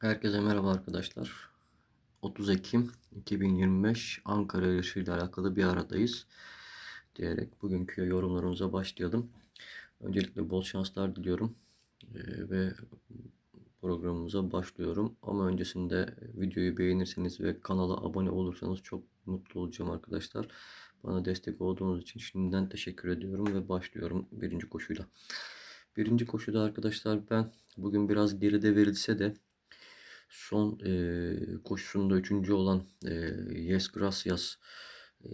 Herkese merhaba arkadaşlar. 30 Ekim 2025 Ankara yarışıyla alakalı bir aradayız. Diyerek bugünkü yorumlarımıza başlayalım. Öncelikle bol şanslar diliyorum. Ee, ve programımıza başlıyorum. Ama öncesinde videoyu beğenirseniz ve kanala abone olursanız çok mutlu olacağım arkadaşlar. Bana destek olduğunuz için şimdiden teşekkür ediyorum ve başlıyorum birinci koşuyla. Birinci koşuda arkadaşlar ben bugün biraz geride verilse de son e, koşusunda üçüncü olan e, Yes Gracias e,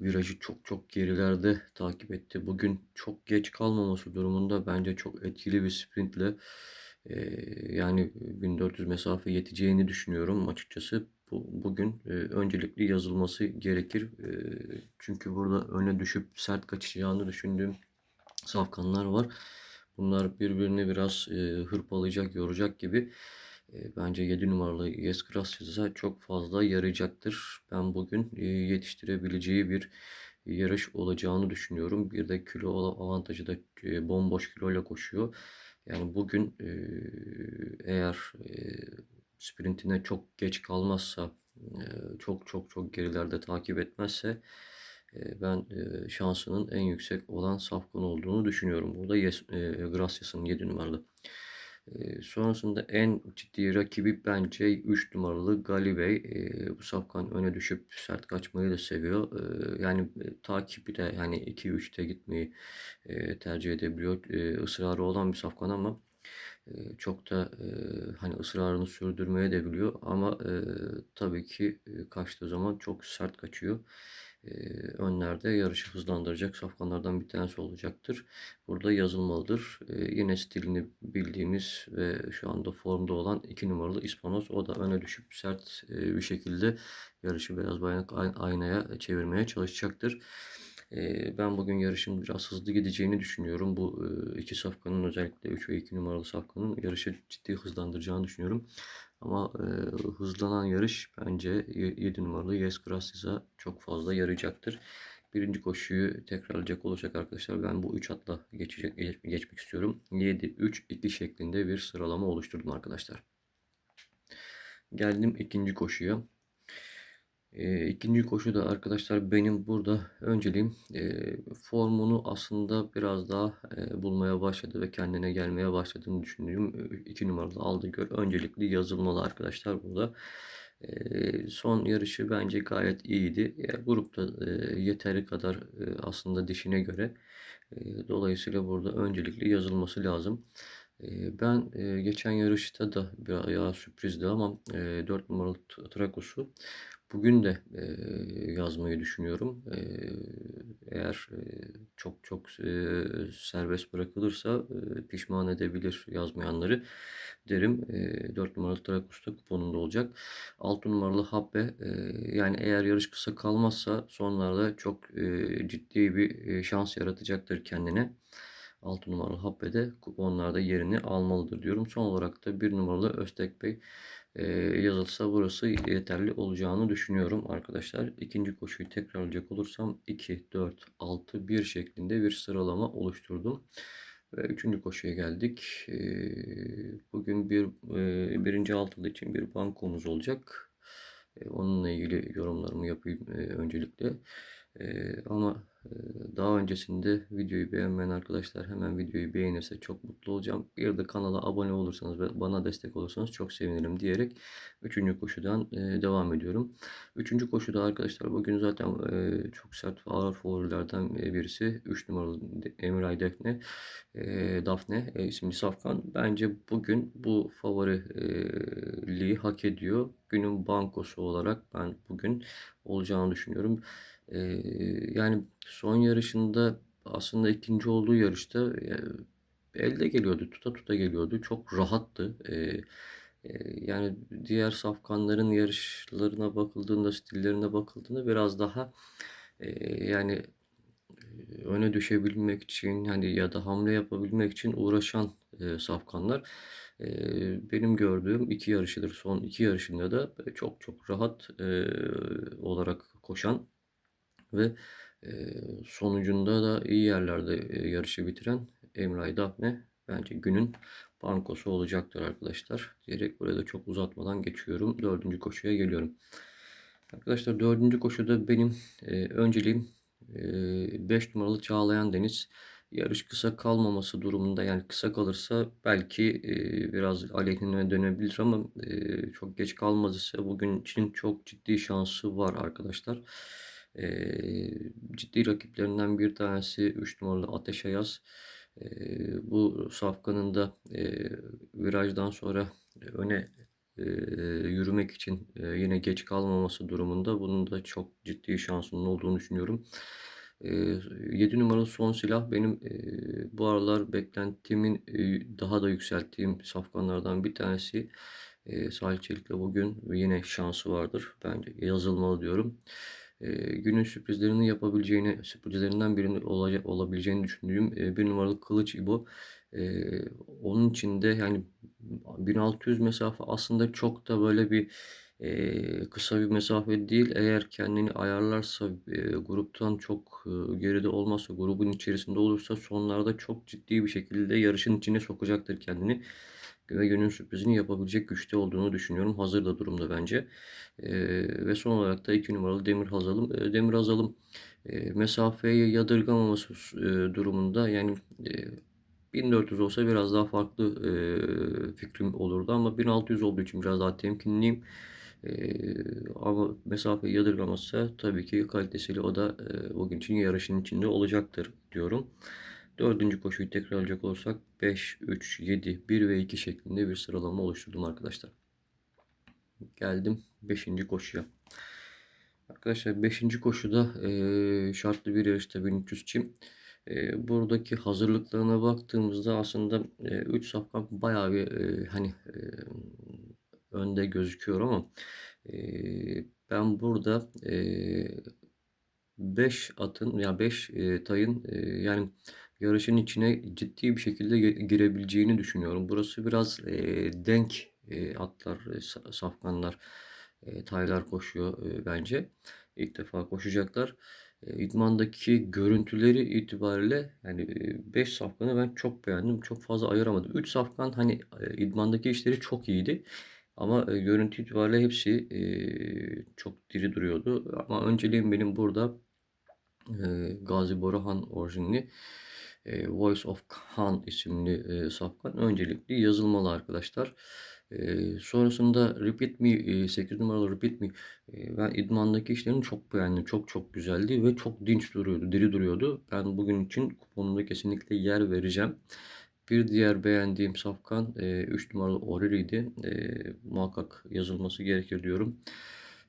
virajı çok çok gerilerde takip etti. Bugün çok geç kalmaması durumunda bence çok etkili bir sprintle e, yani 1400 mesafe yeteceğini düşünüyorum açıkçası. Bu, bugün e, öncelikli yazılması gerekir. E, çünkü burada öne düşüp sert kaçacağını düşündüğüm safkanlar var. Bunlar birbirini biraz e, hırpalayacak, yoracak gibi. E, bence 7 numaralı Yes Gracias'a çok fazla yarayacaktır. Ben bugün e, yetiştirebileceği bir yarış olacağını düşünüyorum. Bir de kilo avantajı da e, bomboş kiloyla koşuyor. Yani bugün e, eğer sprintine çok geç kalmazsa, çok çok çok gerilerde takip etmezse ben şansının en yüksek olan Safkan olduğunu düşünüyorum. Burada yes, Gracias'ın 7 numaralı. Sonrasında en ciddi rakibi bence 3 numaralı Galibey. E, bu safkan öne düşüp sert kaçmayı da seviyor. Yani takibi de yani 2-3'te gitmeyi tercih edebiliyor. E, ısrarı olan bir safkan ama çok da hani ısrarını sürdürmeye de biliyor ama tabii ki e, kaçtığı zaman çok sert kaçıyor önlerde yarışı hızlandıracak safkanlardan bir tanesi olacaktır. Burada yazılmalıdır. yine stilini bildiğimiz ve şu anda formda olan 2 numaralı İspanos. O da öne düşüp sert bir şekilde yarışı beyaz bayrak aynaya çevirmeye çalışacaktır. Ben bugün yarışın biraz hızlı gideceğini düşünüyorum. Bu iki safkanın özellikle 3 ve 2 numaralı safkanın yarışı ciddi hızlandıracağını düşünüyorum. Ama hızlanan yarış bence 7 numaralı Yes Gracias'a çok fazla yarayacaktır. Birinci koşuyu tekrarlayacak olursak arkadaşlar ben bu 3 atla geçecek, geçmek istiyorum. 7, 3, 2 şeklinde bir sıralama oluşturdum arkadaşlar. Geldim ikinci koşuya. E, ikinci koşu da arkadaşlar benim burada önceliğim e, formunu aslında biraz daha e, bulmaya başladı ve kendine gelmeye başladığını düşündüğüm 2 numaralı aldı gör öncelikli yazılmalı arkadaşlar burada. E, son yarışı bence gayet iyiydi. E, grupta e, yeteri kadar e, aslında dişine göre. E, dolayısıyla burada öncelikli yazılması lazım. Ben geçen yarışta da bir sürprizdi ama 4 numaralı Trakus'u Bugün de e, yazmayı düşünüyorum. E, eğer e, çok çok e, serbest bırakılırsa e, pişman edebilir yazmayanları derim. E, 4 numaralı Trakus'ta kuponunda olacak. 6 numaralı Habbe e, yani eğer yarış kısa kalmazsa sonlarda çok e, ciddi bir e, şans yaratacaktır kendine. 6 numaralı Habbe de kuponlarda yerini almalıdır diyorum. Son olarak da 1 numaralı Öztek Bey e, yazılsa burası yeterli olacağını düşünüyorum arkadaşlar. İkinci koşuyu tekrarlayacak olursam 2, 4, 6, 1 şeklinde bir sıralama oluşturdum. Ve üçüncü koşuya geldik. Bugün bir birinci altılı için bir bankomuz olacak. Onunla ilgili yorumlarımı yapayım öncelikle. Ama daha öncesinde videoyu beğenmeyen arkadaşlar hemen videoyu beğenirse çok mutlu olacağım. Bir de kanala abone olursanız ve bana destek olursanız çok sevinirim diyerek 3. koşudan devam ediyorum. 3. koşuda arkadaşlar bugün zaten çok sert ağır favorilerden birisi 3 numaralı Emiray Defne Dafne isimli safkan. Bence bugün bu favoriliği hak ediyor. Günün bankosu olarak ben bugün olacağını düşünüyorum. Yani son yarışında aslında ikinci olduğu yarışta elde geliyordu, tuta tuta geliyordu. Çok rahattı. Yani diğer safkanların yarışlarına bakıldığında, stillerine bakıldığında biraz daha yani öne düşebilmek için hani ya da hamle yapabilmek için uğraşan safkanlar. Benim gördüğüm iki yarışıdır. Son iki yarışında da çok çok rahat olarak koşan ve sonucunda da iyi yerlerde yarışı bitiren Emray Dafne bence günün bankosu olacaktır arkadaşlar. Diyerek buraya da çok uzatmadan geçiyorum. Dördüncü koşuya geliyorum. Arkadaşlar dördüncü koşuda benim e, önceliğim 5 numaralı Çağlayan Deniz. Yarış kısa kalmaması durumunda yani kısa kalırsa belki e, biraz aleyhine dönebilir ama e, çok geç kalmaz ise bugün için çok ciddi şansı var arkadaşlar. E, ciddi rakiplerinden bir tanesi 3 numaralı Ateş Ayaz. E, bu safkanın da e, virajdan sonra öne e, yürümek için e, yine geç kalmaması durumunda bunun da çok ciddi şansının olduğunu düşünüyorum. E, 7 numaralı son silah benim e, bu aralar beklentimin e, daha da yükselttiğim safkanlardan bir tanesi. E, Salih Çelik'le bugün yine şansı vardır. Bence yazılmalı diyorum. E, günün sürprizlerini yapabileceğini, sürprizlerinden birinin olacak, olabileceğini düşündüğüm e, bir numaralı Kılıç İbo. E, onun içinde yani 1600 mesafe aslında çok da böyle bir e, kısa bir mesafe değil. Eğer kendini ayarlarsa e, gruptan çok geride olmazsa grubun içerisinde olursa sonlarda çok ciddi bir şekilde yarışın içine sokacaktır kendini. Ve günün sürprizini yapabilecek güçte olduğunu düşünüyorum. Hazır da durumda bence. E, ve son olarak da 2 numaralı Demir Hazalım. E, Demir Hazalım e, mesafeyi yadırgamaması e, durumunda yani e, 1400 olsa biraz daha farklı e, fikrim olurdu ama 1600 olduğu için biraz daha temkinliyim. E, ama mesafeyi yadırgamazsa tabii ki kalitesiyle o da e, bugün için yarışın içinde olacaktır diyorum. Dördüncü koşuyu tekrarlayacak olursak 5, 3, 7, 1 ve 2 şeklinde bir sıralama oluşturdum arkadaşlar. Geldim 5. koşuya. Arkadaşlar 5. koşuda e, şartlı bir yarışta 1300 çim. E, buradaki hazırlıklarına baktığımızda aslında 3 e, safkan bayağı bir e, hani e, önde gözüküyor ama e, ben burada 5 e, atın ya yani 5 e, tayın e, yani yarışın içine ciddi bir şekilde girebileceğini düşünüyorum. Burası biraz e, denk e, atlar, e, safkanlar, e, taylar koşuyor e, bence. İlk defa koşacaklar. E, idmandaki görüntüleri itibariyle yani 5 safkanı ben çok beğendim. Çok fazla ayıramadım. 3 safkan hani e, idmandaki işleri çok iyiydi. Ama e, görüntü itibariyle hepsi e, çok diri duruyordu. Ama önceliğim benim burada e, Gazi Borahan orijinli e, Voice of Khan isimli e, safkan öncelikli yazılmalı arkadaşlar. E, sonrasında Repeat Me, e, 8 numaralı Repeat Me e, ben idmandaki işlerini çok beğendim. Çok çok güzeldi ve çok dinç duruyordu, diri duruyordu. Ben bugün için kuponumda kesinlikle yer vereceğim. Bir diğer beğendiğim safkan e, 3 numaralı Oriri'ydi. E, muhakkak yazılması gerekir diyorum.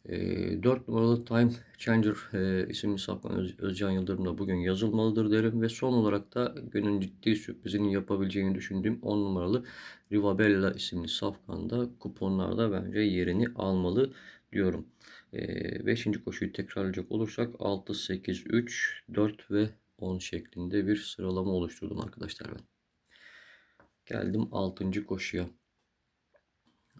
E, 4 numaralı Time Changer e, isimli safkan Öz, Özcan Yıldırım da bugün yazılmalıdır derim. Ve son olarak da günün ciddi sürprizini yapabileceğini düşündüğüm 10 numaralı Rivabella isimli safkan da kuponlarda bence yerini almalı diyorum. 5. E, koşuyu tekrarlayacak olursak 6, 8, 3, 4 ve 10 şeklinde bir sıralama oluşturdum arkadaşlar ben. Geldim 6. koşuya.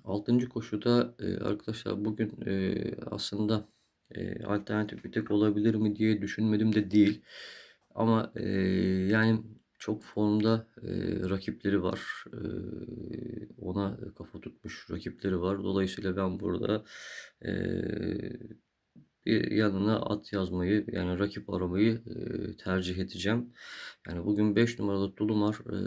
6. koşuda e, arkadaşlar bugün e, aslında e, alternatif bir tek olabilir mi diye düşünmedim de değil. Ama e, yani çok formda e, rakipleri var. E, ona kafa tutmuş rakipleri var. Dolayısıyla ben burada e, bir yanına at yazmayı yani rakip aramayı e, tercih edeceğim. Yani bugün 5 numaralı Tulumar e,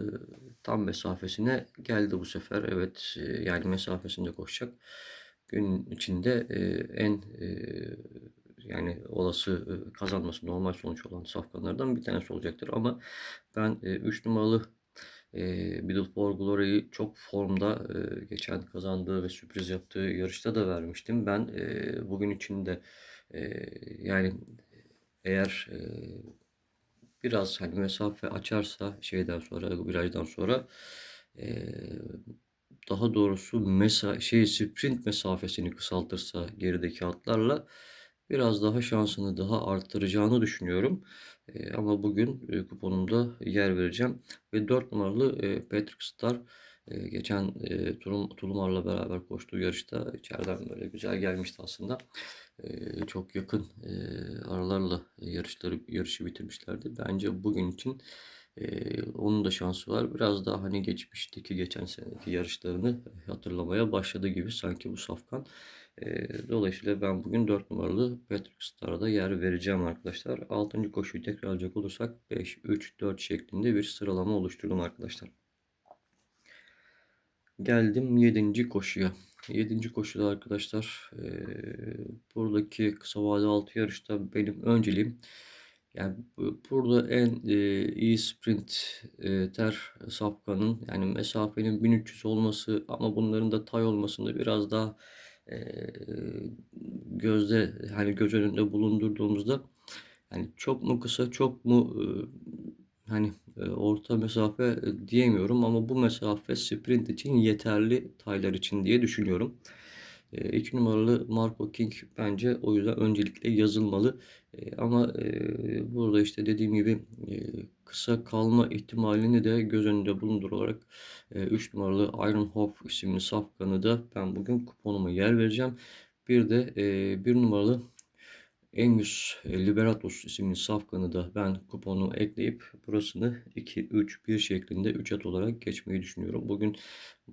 tam mesafesine geldi bu sefer. Evet e, yani mesafesinde koşacak. Gün içinde e, en e, yani olası e, kazanması normal sonuç olan safkanlardan bir tanesi olacaktır. Ama ben 3 e, numaralı e, Middle for Glory'yi çok formda e, geçen kazandığı ve sürpriz yaptığı yarışta da vermiştim. Ben e, bugün içinde e, yani eğer e, biraz hani mesafe açarsa şeyden sonra virajdan sonra e, daha doğrusu mesa şey sprint mesafesini kısaltırsa gerideki atlarla biraz daha şansını daha arttıracağını düşünüyorum. E, ama bugün e, kuponumda yer vereceğim ve 4 numaralı e, Patrick Star e, geçen e, Tulum, Tulumar'la beraber koştuğu yarışta içeriden böyle güzel gelmişti aslında. Çok yakın aralarla yarışları yarışı bitirmişlerdi. Bence bugün için onun da şansı var. Biraz daha hani geçmişteki geçen seneki yarışlarını hatırlamaya başladı gibi sanki bu safkan. Dolayısıyla ben bugün 4 numaralı Patrick Star'a yer vereceğim arkadaşlar. 6. koşuyu tekrar alacak olursak 5, 3, 4 şeklinde bir sıralama oluşturdum arkadaşlar. Geldim 7. koşuya. 7. koşuda arkadaşlar e, buradaki kısa vade altı yarışta benim önceliğim yani burada en e, iyi sprint e, ter Safkan'ın yani mesafenin 1300 olması ama bunların da tay olmasında biraz daha e, gözde hani göz önünde bulundurduğumuzda yani çok mu kısa çok mu hani e, orta mesafe e, diyemiyorum ama bu mesafe sprint için yeterli taylar için diye düşünüyorum. 2 numaralı Marco King bence o yüzden öncelikle yazılmalı. Ama burada işte dediğim gibi kısa kalma ihtimalini de göz önünde bulundurarak 3 numaralı Iron Hope isimli safkanı da ben bugün kuponuma yer vereceğim. Bir de 1 numaralı Engus Liberatus isimli safkanı da ben kuponu ekleyip burasını 2, 3, 1 şeklinde 3 at olarak geçmeyi düşünüyorum. Bugün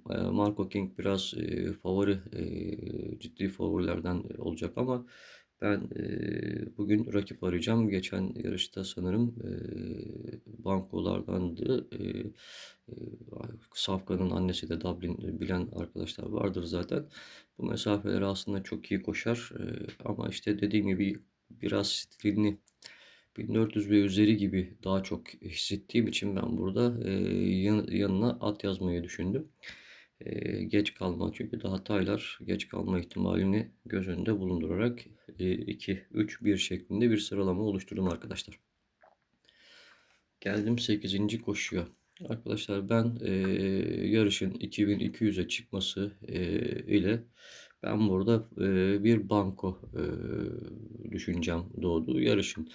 e, Marco King biraz e, favori, e, ciddi favorilerden olacak ama ben bugün rakip arayacağım. Geçen yarışta sanırım bankolardandı. Safkan'ın annesi de Dublin bilen arkadaşlar vardır zaten. Bu mesafeleri aslında çok iyi koşar. Ama işte dediğim gibi biraz stilini 1400 ve üzeri gibi daha çok hissettiğim için ben burada e, yan, yanına at yazmayı düşündüm. E, geç kalma çünkü daha taylar geç kalma ihtimalini göz önünde bulundurarak e, 2, 3, 1 şeklinde bir sıralama oluşturdum arkadaşlar. Geldim 8. koşuya. Arkadaşlar ben e, yarışın 2200'e çıkması e, ile ben burada e, bir banko e, düşüncem doğdu. Yarışın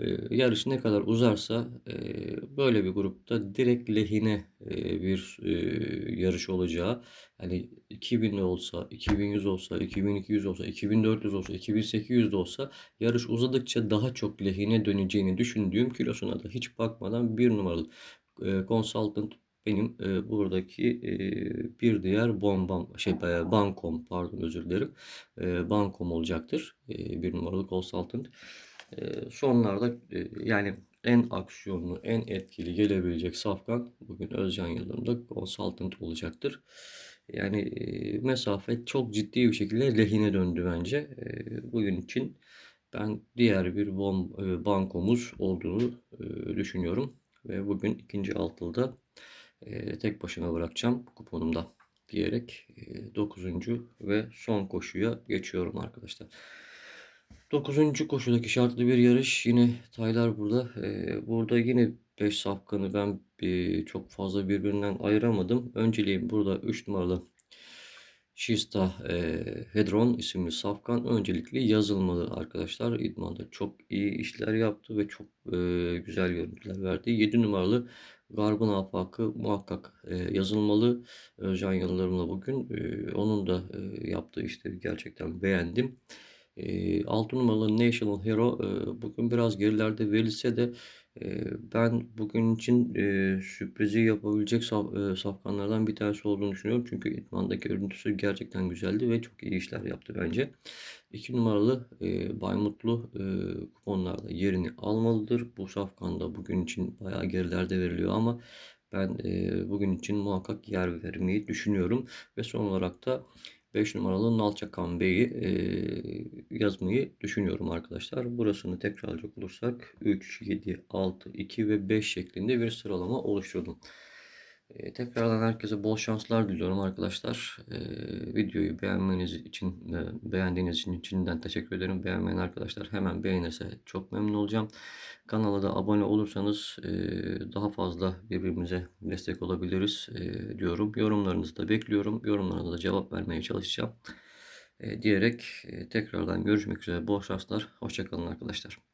e, yarış ne kadar uzarsa e, böyle bir grupta direkt lehine e, bir e, yarış olacağı. Yani 2000 olsa, 2100 olsa, 2200 olsa, 2400 olsa, 2800 de olsa yarış uzadıkça daha çok lehine döneceğini düşündüğüm kilosuna da hiç bakmadan bir numaralı e, Consultant benim e, buradaki e, bir diğer bombam şey e, bankom pardon özür dilerim. E, bankom olacaktır e, bir numaralı consultant. E, sonlarda e, yani en aksiyonlu en etkili gelebilecek safkan bugün Özcan Yıldırım'da consultant olacaktır. Yani e, mesafe çok ciddi bir şekilde lehine döndü bence. E, bugün için ben diğer bir bom, e, bankomuz olduğunu e, düşünüyorum ve bugün ikinci altılda e, tek başına bırakacağım kuponumda diyerek 9. E, ve son koşuya geçiyorum arkadaşlar. 9. koşudaki şartlı bir yarış yine Taylar burada. E, burada yine 5 safkanı ben bir, çok fazla birbirinden ayıramadım. Önceliğim burada 3 numaralı Şista e, Hedron isimli safkan öncelikle yazılmalı arkadaşlar. İdman'da çok iyi işler yaptı ve çok e, güzel görüntüler verdi. 7 numaralı Garbın Afakı muhakkak e, yazılmalı. Özcan Yıldırım'la bugün e, onun da e, yaptığı işleri gerçekten beğendim. E, 6 numaralı National Hero e, bugün biraz gerilerde verilse de ben bugün için sürprizi yapabilecek safkanlardan bir tanesi olduğunu düşünüyorum. Çünkü idmandaki görüntüsü gerçekten güzeldi ve çok iyi işler yaptı bence. 2 numaralı Bay Mutlu kuponlarda yerini almalıdır. Bu safkan da bugün için bayağı gerilerde veriliyor ama ben bugün için muhakkak yer vermeyi düşünüyorum. Ve son olarak da 5 numaralı Nalçakan Bey'i e, yazmayı düşünüyorum arkadaşlar. Burasını tekrarlayacak olursak 3, 7, 6, 2 ve 5 şeklinde bir sıralama oluşturdum. E, tekrardan herkese bol şanslar diliyorum arkadaşlar. E, videoyu beğenmeniz için, e, beğendiğiniz için içinden teşekkür ederim. Beğenmeyen arkadaşlar hemen beğenirse çok memnun olacağım. Kanala da abone olursanız e, daha fazla birbirimize destek olabiliriz e, diyorum. Yorumlarınızı da bekliyorum. Yorumlarınıza da cevap vermeye çalışacağım. Diyerek tekrardan görüşmek üzere. Bol şanslar. Hoşçakalın arkadaşlar.